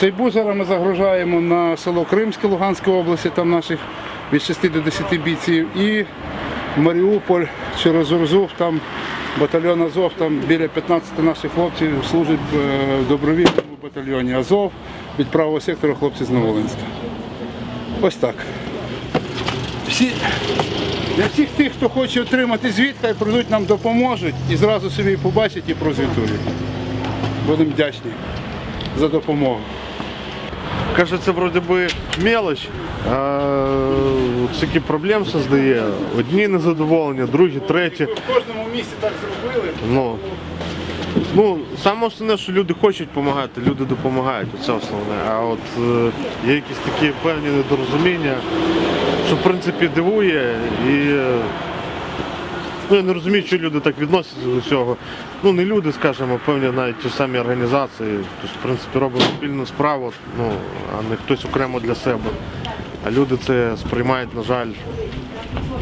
Цей бус зараз ми загружаємо на село Кримське Луганської області, там наших від 6 до 10 бійців. І Маріуполь через Урзув, там батальйон Азов, там біля 15 наших хлопців служать е, в добровільному батальйоні Азов від правого сектора хлопці з Новолинська. Ось так. Всі, для всіх тих, хто хоче отримати звіт, хай прийдуть, нам допоможуть і зразу собі побачать і прозвітують. Будемо вдячні за допомогу. Кажеться, вроде би мелоч, а стільки проблем создає. Одні незадоволення, другі, треті. В кожному місці так зробили. Ну, ну, саме основне, що люди хочуть допомагати, люди допомагають. Це основне. А от е, є якісь такі певні недорозуміння, що в принципі дивує і. Ну, я не розумію, що люди так відносяться до цього. Ну, не люди, скажімо, певні навіть ті самі організації. Тобто, в принципі, робимо спільну справу, ну, а не хтось окремо для себе. А люди це сприймають, на жаль,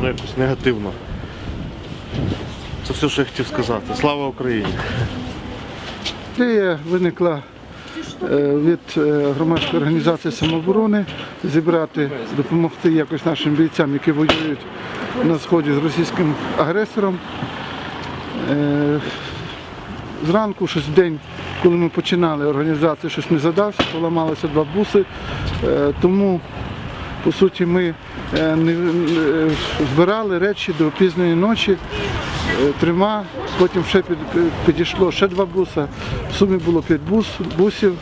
ну, якось негативно. Це все, що я хотів сказати. Слава Україні! Ідея виникла е, від е, громадської організації самооборони зібрати, допомогти якось нашим бійцям, які воюють на сході з російським агресором. Е, Зранку, щось день, коли ми починали організацію, щось не задався, поламалися два буси. Е, Тому, по суті, ми е, збирали речі до пізньої ночі трьома, потім ще підійшло ще два буса. В сумі було п'ять бус, бусів.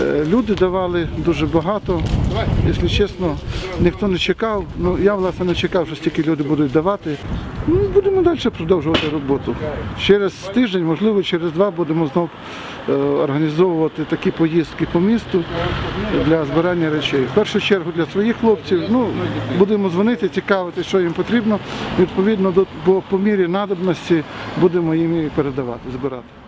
Е, Люди давали дуже багато. Якщо чесно, ніхто не чекав. Ну я власне не чекав, що стільки люди будуть давати. Ну, будемо далі продовжувати роботу. Через тиждень, можливо, через два будемо знов е, організовувати такі поїздки по місту для збирання речей. В першу чергу для своїх хлопців. Ну, будемо дзвонити, цікавити, що їм потрібно. Відповідно, до, по мірі надобності будемо їм і передавати, збирати.